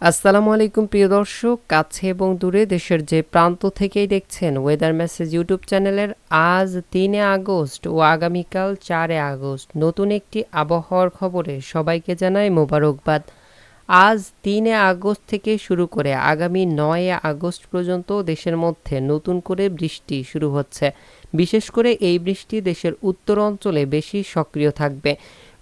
আসসালামু আলাইকুম, প্রিয় দর্শক। কাছে এবং দূরে দেশের যে প্রান্ত থেকেই দেখছেন ওয়েদার মেসেজ ইউটিউব চ্যানেলের আজ তিনে আগস্ট ও আগামীকাল চারে আগস্ট। নতুন একটি আবহাওয়ার খবরে সবাইকে জানাই মোবারকবাদ। আজ তিনে আগস্ট থেকে শুরু করে আগামী নয় আগস্ট পর্যন্ত দেশের মধ্যে নতুন করে বৃষ্টি শুরু হচ্ছে। বিশেষ করে এই বৃষ্টি দেশের উত্তর অঞ্চলে বেশি সক্রিয় থাকবে।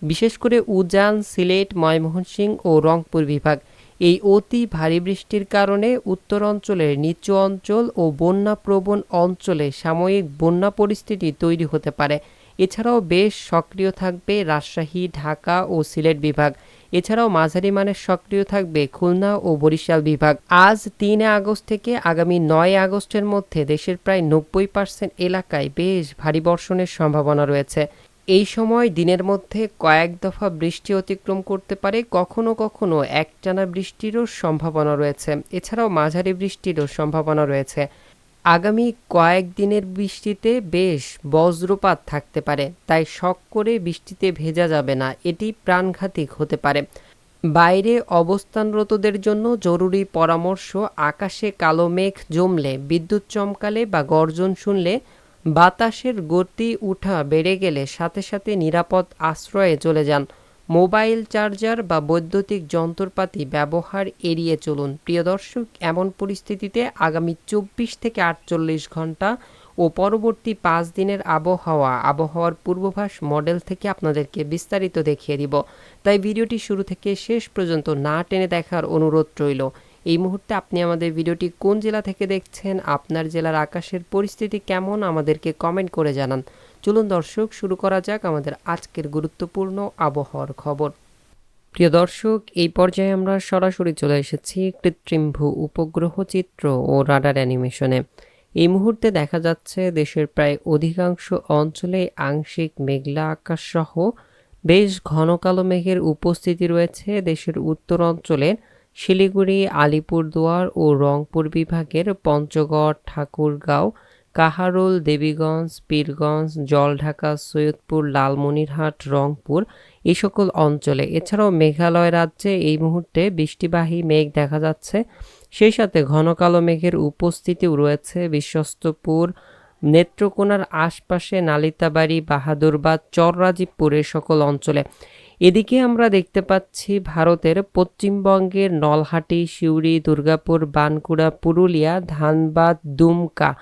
বিশেষ করে উজান, সিলেট, ময়মনসিংহ ও রংপুর বিভাগ। এই অতি ভারী বৃষ্টির কারণে উত্তর অঞ্চলের নিচু অঞ্চল ও বন্যাপ্রবণ অঞ্চলে সাময়িক বন্যা পরিস্থিতি তৈরি হতে পারে। এছাড়াও বেশ সক্রিয় থাকবে রাজশাহী, ঢাকা ও সিলেট বিভাগ। এছাড়াও মাঝারি মানের সক্রিয় থাকবে খুলনা ও বরিশাল বিভাগ। আজ তিন আগস্ট থেকে আগামী নয় আগস্টের মধ্যে দেশের প্রায় নব্বই পার্সেন্ট এলাকায় বেশ ভারী বর্ষণের সম্ভাবনা রয়েছে। এই সময় দিনের মধ্যে কয়েক দফা বৃষ্টি অতিক্রম করতে পারে, কখনো কখনো একটানা বৃষ্টিরও সম্ভাবনা রয়েছে। এছাড়াও মাঝারি বৃষ্টিরও সম্ভাবনা রয়েছে। আগামী কয়েক দিনের বৃষ্টিতে বেশ বজ্রপাত থাকতে পারে, তাই শখ করে বৃষ্টিতে ভেজা যাবে না, এটি প্রাণঘাতিক হতে পারে। বাইরে অবস্থানরতদের জন্য জরুরি পরামর্শ, আকাশে কালো মেঘ জমলে, বিদ্যুৎ চমকালে বা গর্জন শুনলে বাতাসের গতি উঠা বেড়ে গেলে সাথে সাথে নিরাপদ আশ্রয়ে চলে যান। মোবাইল চার্জার বা বৈদ্যুতিক যন্ত্রপাতি ব্যবহার এড়িয়ে চলুন। প্রিয় দর্শক, এমন পরিস্থিতিতে আগামী চব্বিশ থেকে আটচল্লিশ ঘণ্টা ও পরবর্তী পাঁচ দিনের আবহাওয়া, আবহাওয়ার পূর্বাভাস মডেল থেকে আপনাদেরকে বিস্তারিত দেখিয়ে দিব। তাই ভিডিওটি শুরু থেকে শেষ পর্যন্ত না টেনে দেখার অনুরোধ রইল। এই মুহূর্তে আপনি আমাদের ভিডিওটি কোন জেলা থেকে দেখছেন, আপনার জেলার আকাশের পরিস্থিতি কেমন, আমাদেরকে কমেন্ট করে জানান। চলুন দর্শক, শুরু করা যাক আমাদের আজকের গুরুত্বপূর্ণ আবহাওয়ার খবর। প্রিয় দর্শক, এই পর্যায়ে আমরা সরাসরি চলে এসেছি কৃত্রিম ভূ উপগ্রহ চিত্র ও রাডার অ্যানিমেশনে। এই মুহূর্তে দেখা যাচ্ছে দেশের প্রায় অধিকাংশ অঞ্চলে আংশিক মেঘলা আকাশ সহ বেশ ঘন কালো মেঘের উপস্থিতি রয়েছে দেশের উত্তর অঞ্চলের শিলিগুড়ি, আলিপুরদুয়ার ও রংপুর বিভাগের পঞ্চগড়, ঠাকুরগাঁও, কাহারোল, দেবীগঞ্জ, পীরগঞ্জ, জলঢাকা, সৈয়দপুর, লালমনিরহাট, রংপুর এই সকল অঞ্চলে। এছাড়াও মেঘালয় রাজ্যে এই মুহূর্তে বৃষ্টিবাহী মেঘ দেখা যাচ্ছে। সেই সাথে ঘন কালো মেঘের উপস্থিতিও রয়েছে। বিশ্বস্তপুর, নেত্রকোনার আশপাশে নালিতাবাড়ি, বাহাদুরবাদ চররাজীবপুরের সকল অঞ্চলে। এদিকে আমরা দেখতে পাচ্ছি ভারতের পশ্চিমবঙ্গের নলহাটি, সিউড়ি, দুর্গাপুর বানকুড়া পুরুলিয়া, ধানবাদ, দুমকা,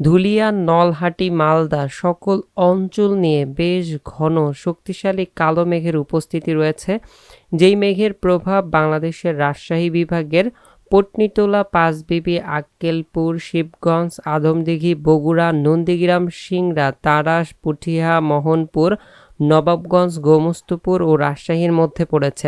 ধুলিয়া, নলহাটি, মালদা সকল অঞ্চল নিয়ে বেশ ঘন, শক্তিশালী কালো মেঘের উপস্থিতি রয়েছে, যেই মেঘের প্রভাব বাংলাদেশের রাজশাহী বিভাগের পটনিটোলা পাঁচবিবি, আক্কেলপুর, শিবগঞ্জ, আদমদিঘি, বগুড়া, নন্দীগ্রাম, সিংড়া, তারাস, পুঠিয়া, মোহনপুর নবাবগঞ্জ, গোমস্তপুর ও রাজশাহীর মধ্যে পড়েছে।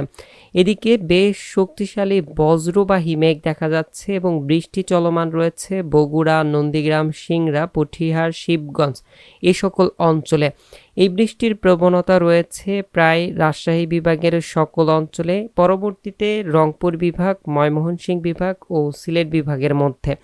এদিকে বেশ শক্তিশালী বজ্রবাহী মেঘ দেখা যাচ্ছে এবং বৃষ্টি চলমান রয়েছে বগুড়া, নন্দীগ্রাম, সিংড়া, পুঠিহার, শিবগঞ্জ এ সকল অঞ্চলে। এই বৃষ্টির প্রবণতা রয়েছে প্রায় রাজশাহী বিভাগের সকল অঞ্চলে, পরবর্তীতে রংপুর বিভাগ ময়মোহনসিংহ বিভাগ ও সিলেট বিভাগের মধ্যে।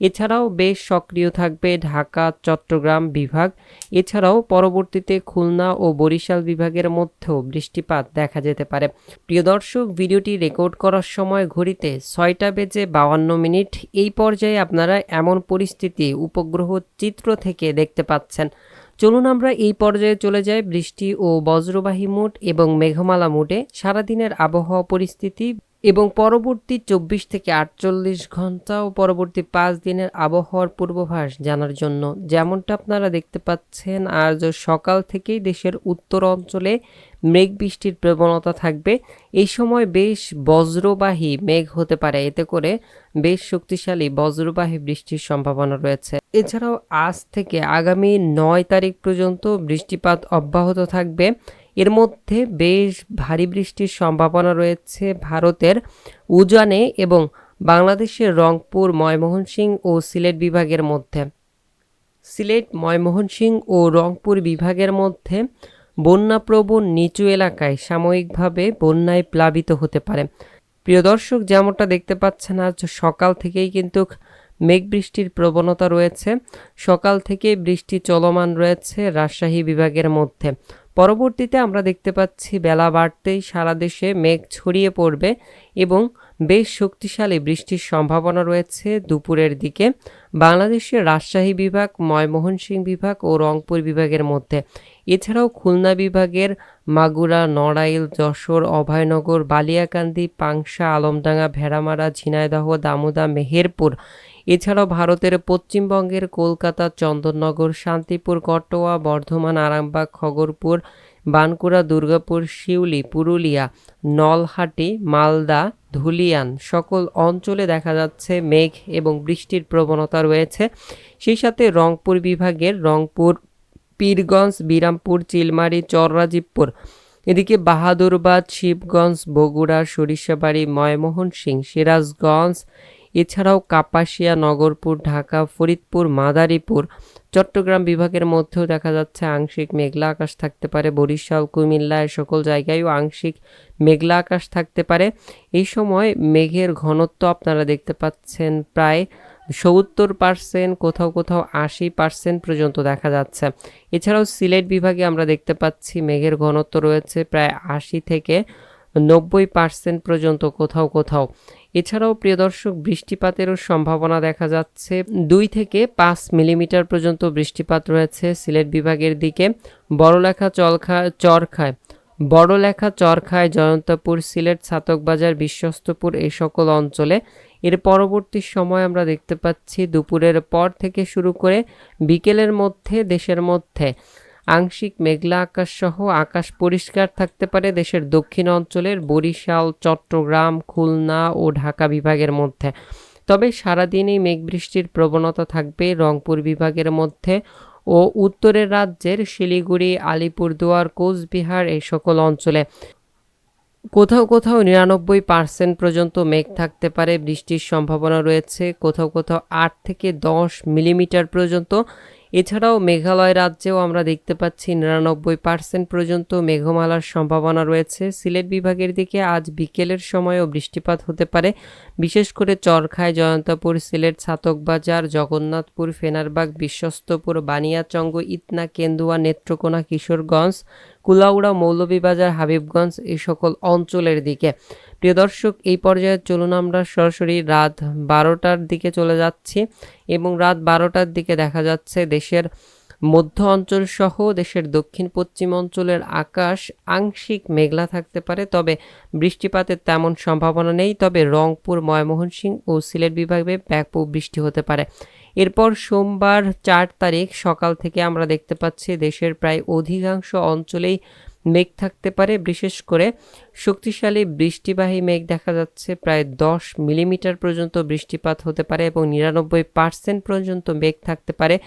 এছাড়াও বেশ সক্রিয় থাকবে ঢাকা, চট্টগ্রাম বিভাগ। এছাড়াও পরবর্তীতে খুলনা ও বরিশাল বিভাগের মধ্যেও বৃষ্টিপাত দেখা যেতে পারে। প্রিয় দর্শক, ভিডিওটি রেকর্ড করার সময় ঘড়িতে ছয়টা বেজে বাউান্ন মিনিট। এই পর্যায়ে আপনারা এমন পরিস্থিতি, উপগ্রহ, চিত্র থেকে দেখতে পাচ্ছেন। চলুন আমরা এই পর্যায়ে চলে যাই বৃষ্টি ও বজ্রবাহী মুড এবং মেঘমালা মোটে। সারাদিনের আবহাওয়া পরিস্থিতি এবং পরবর্তী চব্বিশ থেকে আটচল্লিশ ঘণ্টা ও পরবর্তী পাঁচ দিনের আবহাওয়ার পূর্বাভাস জানার জন্য। যেমনটা আপনারা দেখতে পাচ্ছেন, আজ সকাল থেকেই দেশের উত্তর অঞ্চলে মেঘ বৃষ্টির প্রবণতা থাকবে। এই সময় বেশ বজ্রবাহী মেঘ হতে পারে। এতে করে বেশ শক্তিশালী বজ্রবাহী বৃষ্টির সম্ভাবনা রয়েছে। এছাড়াও আজ থেকে আগামী নয় তারিখ পর্যন্ত বৃষ্টিপাত অব্যাহত থাকবে। এর মধ্যে বেশ ভারী বৃষ্টির সম্ভাবনা রয়েছে ভারতের উজানে এবং বাংলাদেশের রংপুর ময়মোহনসিংহ ও সিলেট বিভাগের মধ্যে। সিলেট ময়মোহনসিংহ ও রংপুর বিভাগের মধ্যে বন্যাপ্রবণ নিচু এলাকায় সাময়িকভাবে বন্যায় প্লাবিত হতে পারে। প্রিয় দর্শক, যেমনটা দেখতে পাচ্ছেন, আজ সকাল থেকেই কিন্তু মেঘ বৃষ্টির প্রবণতা রয়েছে। সকাল থেকে বৃষ্টি চলমান রয়েছে রাজশাহী বিভাগের মধ্যে। পরবর্তীতে আমরা দেখতে পাচ্ছি বেলা বাড়তেই সারা দেশে মেঘ ছড়িয়ে পড়বে এবং বেশ শক্তিশালী বৃষ্টির সম্ভাবনা রয়েছে দুপুরের দিকে। বাংলাদেশের রাজশাহী বিভাগ, ময়মনসিংহ বিভাগ ও রংপুর বিভাগের মধ্যে। এছাড়াও খুলনা বিভাগের মাগুরা, নড়াইল, যশোর, অভয়নগর, বালিয়াকান্দি, পাংশা, আলমডাঙ্গা, ভেড়ামারা, ঝিনাইদহ, দামোদা, মেহেরপুর এছাড়াও ভারতের পশ্চিমবঙ্গের কলকাতা, চন্দননগর, শান্তিপুর কটোয়া বর্ধমান, আরামবাগ, খগরপুর বানকুড়া দুর্গাপুর শিউলি পুরুলিয়া, নলহাটি, মালদা, ধুলিয়ান সকল অঞ্চলে দেখা যাচ্ছে মেঘ এবং বৃষ্টির প্রবণতা রয়েছে। সেই সাথে রংপুর বিভাগের রংপুর, পীরগঞ্জ, বিরামপুর, চিলমারি, চররাজীবপুর, এদিকে বাহাদুরবাদ, শিবগঞ্জ, বগুড়া, সরিষাবাড়ি ময়মোহন সিং সিরাজগঞ্জ এছাড়াও কাপাসিয়া, নগরপুর, ঢাকা, ফরিদপুর, মাদারীপুর, চট্টগ্রাম বিভাগের মধ্যেও দেখা যাচ্ছে আংশিক মেঘলা আকাশ থাকতে পারে। বরিশাল, কুমিল্লা সকল জায়গায়ও আংশিক মেঘলা আকাশ থাকতে পারে। এই সময় মেঘের ঘনত্ব আপনারা দেখতে পাচ্ছেন প্রায় সত্তর পার্সেন্ট, কোথাও কোথাও আশি পার্সেন্ট পর্যন্ত দেখা যাচ্ছে। এছাড়াও সিলেট বিভাগে আমরা দেখতে পাচ্ছি মেঘের ঘনত্ব রয়েছে প্রায় আশি থেকে নব্বই পার্সেন্ট পর্যন্ত কোথাও কোথাও। এছাড়াও, প্রিয় দর্শক, বৃষ্টিপাতেরও সম্ভাবনা দেখা যাচ্ছে। দুই থেকে পাঁচ মিলিমিটার পর্যন্ত বৃষ্টিপাত রয়েছে সিলেট বিভাগের দিকে। বড়লেখা চলখা, চরখায়, বড়লেখা চরখায়, জয়ন্তপুর, সিলেট ছাতকবাজার বিশ্বস্তপুর এই সকল অঞ্চলে। এর পরবর্তী সময় আমরা দেখতে পাচ্ছি দুপুরের পর থেকে শুরু করে বিকেলের মধ্যে, দেশের মধ্যে। আংশিক মেঘলা আকাশ সহ আকাশ পরিষ্কার থাকতে পারে দেশের দক্ষিণ অঞ্চলের বরিশাল, চট্টগ্রাম, খুলনা ও ঢাকা বিভাগের মধ্যে। তবে সারাদিনই মেঘ বৃষ্টির প্রবণতা থাকবে রংপুর বিভাগের মধ্যে ও উত্তরের রাজ্যের শিলিগুড়ি, আলিপুরদুয়ার, কোচবিহার এই সকল অঞ্চলে। কোথাও কোথাও নিরানব্বই পার্সেন্ট পর্যন্ত মেঘ থাকতে পারে, বৃষ্টির সম্ভাবনা রয়েছে। কোথাও কোথাও আট থেকে দশ মিলিমিটার পর্যন্ত এছাড়াও মেঘালয় রাজ্যেও আমরা দেখতে পাচ্ছি নিরানব্বই পার্সেন্ট পর্যন্ত মেঘমালার সম্ভাবনা রয়েছে। সিলেট বিভাগের দিকে আজ বিকেলের সময়ও বৃষ্টিপাত হতে পারে। বিশেষ করে চরখায়, জয়ন্তপুর, সিলেট, ছাতকবাজার, জগন্নাথপুর, ফেনারবাগ, বিশ্বস্তপুর, বানিয়াচঙ্গ, ইতনা, কেন্দুয়া, নেত্রকোনা, কিশোরগঞ্জ, কুলাউড়া, মৌলভীবাজার, হাবিবগঞ্জ এই সকল অঞ্চলের দিকে। প্রিয় দর্শক, এই পর্যায়ে চলুন আমরা সরাসরি রাত বারোটার দিকে চলে যাচ্ছি এবং রাত বারোটার দিকে দেখা যাচ্ছে দেশের মধ্য অঞ্চল সহ দেশের দক্ষিণ পশ্চিম অঞ্চলের আকাশ আংশিক মেঘলা থাকতে পারে, তবে বৃষ্টিপাতের তেমন সম্ভাবনা নেই। তবে রংপুর, ময়মনসিংহ ও সিলেট বিভাগে ব্যাপক বৃষ্টি হতে পারে। এরপর সোমবার চার তারিখ সকাল থেকে আমরা দেখতে পাচ্ছি দেশের প্রায় অধিকাংশ অঞ্চলেই মেঘ থাকতে পারে, বিশেষ করে শক্তিশালী বৃষ্টিবাহী মেঘ দেখা যাচ্ছে, প্রায় দশ মিলিমিটার পর্যন্ত বৃষ্টিপাত হতে পারে এবং নিরানব্বই পার্সেন্ট পর্যন্ত মেঘ থাকতে পারে।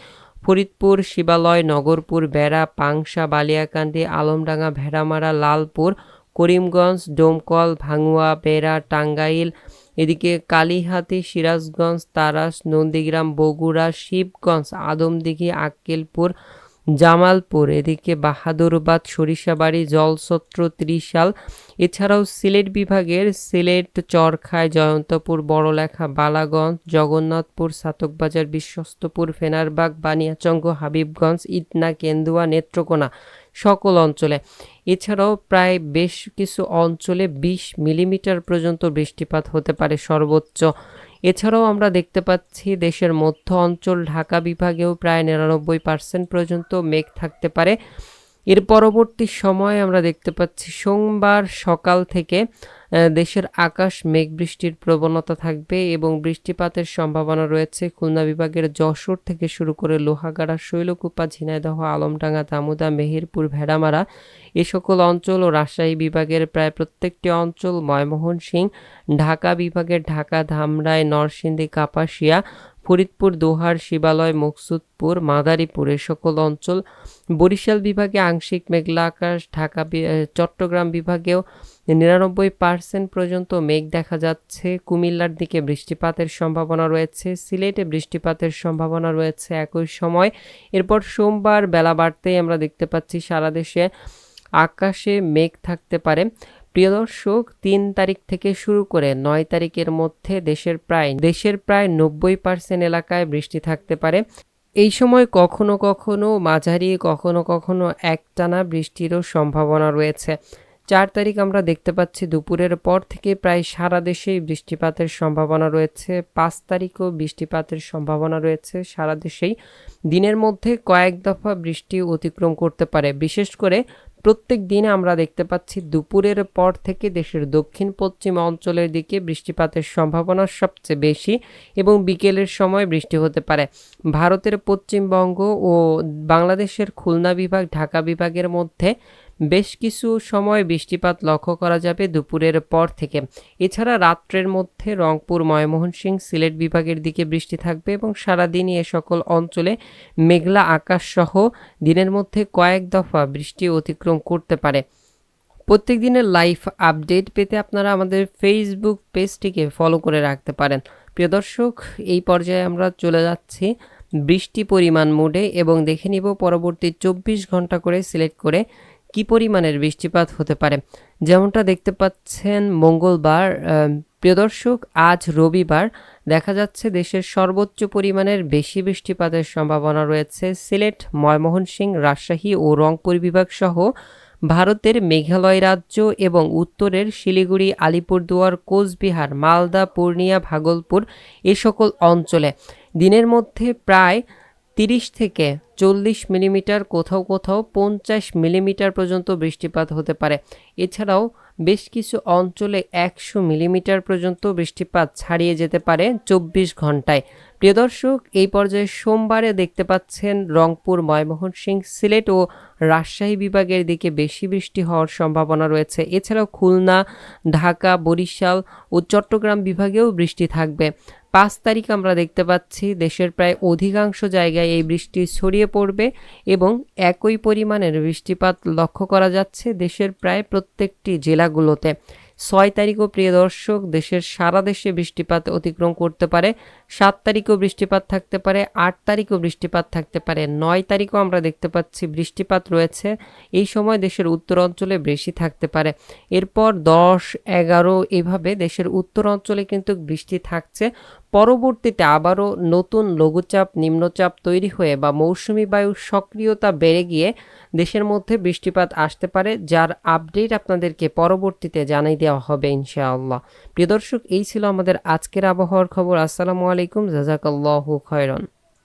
ফরিদপুর, শিবালয়, নগরপুর, বেড়া, পাংশা, বালিয়াকান্দি, আলমডাঙ্গা, ভেড়ামারা, লালপুর, করিমগঞ্জ, ডোমকল, ভাঙুয়া, বেড়া, টাঙ্গাইল, এদিকে কালীহাতি, সিরাজগঞ্জ, তারাস, নন্দীগ্রাম, বগুড়া, শিবগঞ্জ, আদমদিঘি, আক্কেলপুর জামালপুর, এদিকে বাহাদুরবাদ, সরিষাবাড়ি, জলসত্র ত্রিশাল, এছাড়াও সিলেট বিভাগের সিলেট, চরখায়, জয়ন্তপুর, বড়লেখা, বালাগঞ্জ, জগন্নাথপুর, সাতকবাজার, বিশ্বস্তপুর, ফেনারবাগ, বানিয়াচঙ্গ, হাবিবগঞ্জ ইতনা কেন্দুয়া, নেত্রকোনা সকল অঞ্চলে। এছাড়াও প্রায় বেশ কিছু অঞ্চলে বিশ মিলিমিটার পর্যন্ত বৃষ্টিপাত হতে পারে, সর্বোচ্চ এছাড়াও আমরা দেখতে পাচ্ছি দেশের মধ্য অঞ্চল, ঢাকা বিভাগেও প্রায় নিরানব্বই পার্সেন্ট পর্যন্ত মেঘ থাকতে পারে। এর পরবর্তী সময় আমরা দেখতে পাচ্ছি সোমবার সকাল থেকে দেশের আকাশ মেঘ বৃষ্টির প্রবণতা থাকবে এবং বৃষ্টিপাতের সম্ভাবনা রয়েছে। খুলনা বিভাগের যশোর থেকে শুরু করে লোহাগাড়া, শৈলকুপা, ঝিনাইদহ, আলমডাঙ্গা, দামোদা, মেহেরপুর, ভেড়ামারা, এ সকল অঞ্চল ও রাজশাহী বিভাগের প্রায় প্রত্যেকটি অঞ্চল ময়মোহন সিং ঢাকা বিভাগের ঢাকা, ধামরাই, নরসিংদী, কাপাসিয়া ফরিদপুর, দোহার, শিবালয়, মকসুদপুর মাদারীপুর এ সকল অঞ্চল, বরিশাল বিভাগে আংশিক মেঘলা আকাশ, ঢাকা চট্টগ্রাম বিভাগেও নিরানব্বই পার্সেন্ট পর্যন্ত মেঘ দেখা যাচ্ছে। কুমিল্লার দিকে বৃষ্টিপাতের সম্ভাবনা রয়েছে, সিলেটে বৃষ্টিপাতের সম্ভাবনা রয়েছে একই সময়। এরপর সোমবার বেলা বাড়তেই আমরা দেখতে পাচ্ছি সারা দেশে আকাশে মেঘ থাকতে পারে। প্রিয় দর্শক, তিন তারিখ থেকে শুরু করে নয় তারিখের মধ্যে দেশের প্রায় দেশের প্রায় নব্বই পার্সেন্ট এলাকায় বৃষ্টি থাকতে পারে। এই সময় কখনো কখনো মাঝারি, কখনো কখনো একটানা বৃষ্টিরও সম্ভাবনা রয়েছে। চার তারিখ আমরা দেখতে পাচ্ছি দুপুরের পর থেকে প্রায় সারা দেশেই বৃষ্টিপাতের সম্ভাবনা রয়েছে। পাঁচ তারিখও বৃষ্টিপাতের সম্ভাবনা রয়েছে সারা দেশেই। দিনের মধ্যে কয়েক দফা বৃষ্টি অতিক্রম করতে পারে। বিশেষ করে প্রত্যেক দিন আমরা দেখতে পাচ্ছি দুপুরের পর থেকে দেশের দক্ষিণ পশ্চিম অঞ্চলের দিকে বৃষ্টিপাতের সম্ভাবনা সবচেয়ে বেশি এবং বিকেলের সময় বৃষ্টি হতে পারে। ভারতের পশ্চিমবঙ্গ ও বাংলাদেশের খুলনা বিভাগ, ঢাকা বিভাগের মধ্যে বেশ কিছু সময় বৃষ্টিপাত লক্ষ্য করা যাবে দুপুরের পর থেকে। এছাড়া রাত্রের মধ্যে রংপুর ময়মোহনসিংহ সিলেট বিভাগের দিকে বৃষ্টি থাকবে এবং সারাদিনই এ সকল অঞ্চলে মেঘলা আকাশ সহ দিনের মধ্যে কয়েক দফা বৃষ্টি অতিক্রম করতে পারে। প্রত্যেক দিনের লাইভ আপডেট পেতে আপনারা আমাদের ফেসবুক পেজটিকে ফলো করে রাখতে পারেন। প্রিয় দর্শক, এই পর্যায়ে আমরা চলে যাচ্ছি বৃষ্টি পরিমাণ মোডে এবং দেখে নিব পরবর্তী চব্বিশ ঘণ্টা করে সিলেক্ট করে কি পরিমাণের বৃষ্টিপাত হতে পারে? যেমনটা দেখতে পাচ্ছেন মঙ্গলবার প্রিয় দর্শক, আজ রবিবার দেখা যাচ্ছে দেশের সর্বোচ্চ পরিমাণের বেশি বৃষ্টিপাতের সম্ভাবনা রয়েছে। সিলেট ময়মোহনসিংহ রাজশাহী ও রংপুর বিভাগ সহ ভারতের মেঘালয় রাজ্য এবং উত্তরের শিলিগুড়ি, আলিপুরদুয়ার, কোচবিহার, মালদা, পূর্ণিয়া, ভাগলপুর এ সকল অঞ্চলে। দিনের মধ্যে প্রায় তিরিশ থেকে চল্লিশ মিলিমিটার, কোথাও কোথাও পঞ্চাশ মিলিমিটার পর্যন্ত বৃষ্টিপাত হতে পারে। এছাড়াও বেশ কিছু অঞ্চলে একশো মিলিমিটার পর্যন্ত বৃষ্টিপাত ছাড়িয়ে যেতে পারে চব্বিশ ঘন্টায়। প্রিয় দর্শক, এই পর্যায়ে সোমবারে দেখতে পাচ্ছেন রংপুর ময়মোহনসিংহ সিলেট ও রাজশাহী বিভাগের দিকে বেশি বৃষ্টি হওয়ার সম্ভাবনা রয়েছে। এছাড়াও খুলনা, ঢাকা, বরিশাল ও চট্টগ্রাম বিভাগেও বৃষ্টি থাকবে। পাঁচ তারিখ আমরা দেখতে পাচ্ছি, দেশের প্রায় অধিকাংশ জায়গায় এই বৃষ্টি ছড়িয়ে পড়বে এবং একই পরিমাণের বৃষ্টিপাত লক্ষ্য করা যাচ্ছে দেশের প্রায় প্রত্যেকটি জেলাগুলোতে। ছয় তারিখও প্রিয় দর্শক, দেশের সারা দেশে বৃষ্টিপাত অতিক্রম করতে পারে, সাত তারিখও বৃষ্টিপাত থাকতে পারে, আট তারিখও বৃষ্টিপাত থাকতে পারে, নয় তারিখও আমরা দেখতে পাচ্ছি বৃষ্টিপাত রয়েছে। এই সময় দেশের উত্তর অঞ্চলে বেশি থাকতে পারে। এরপর দশ, এগারো এভাবে দেশের উত্তর অঞ্চলে কিন্তু বৃষ্টি থাকছে। পরবর্তীতে আবারও নতুন লঘুচাপ, নিম্নচাপ তৈরি হয়ে বা মৌসুমি বায়ুর সক্রিয়তা বেড়ে গিয়ে দেশের মধ্যে বৃষ্টিপাত আসতে পারে, যার আপডেট আপনাদেরকে পরবর্তীতে জানাই দেওয়া হবে ইনশাআল্লাহ। প্রিয় দর্শক, এই ছিল আমাদের আজকের আবহাওয়ার খবর। আসসালামু আলাইকুম, জাজাকাল্লাহু খয়রন।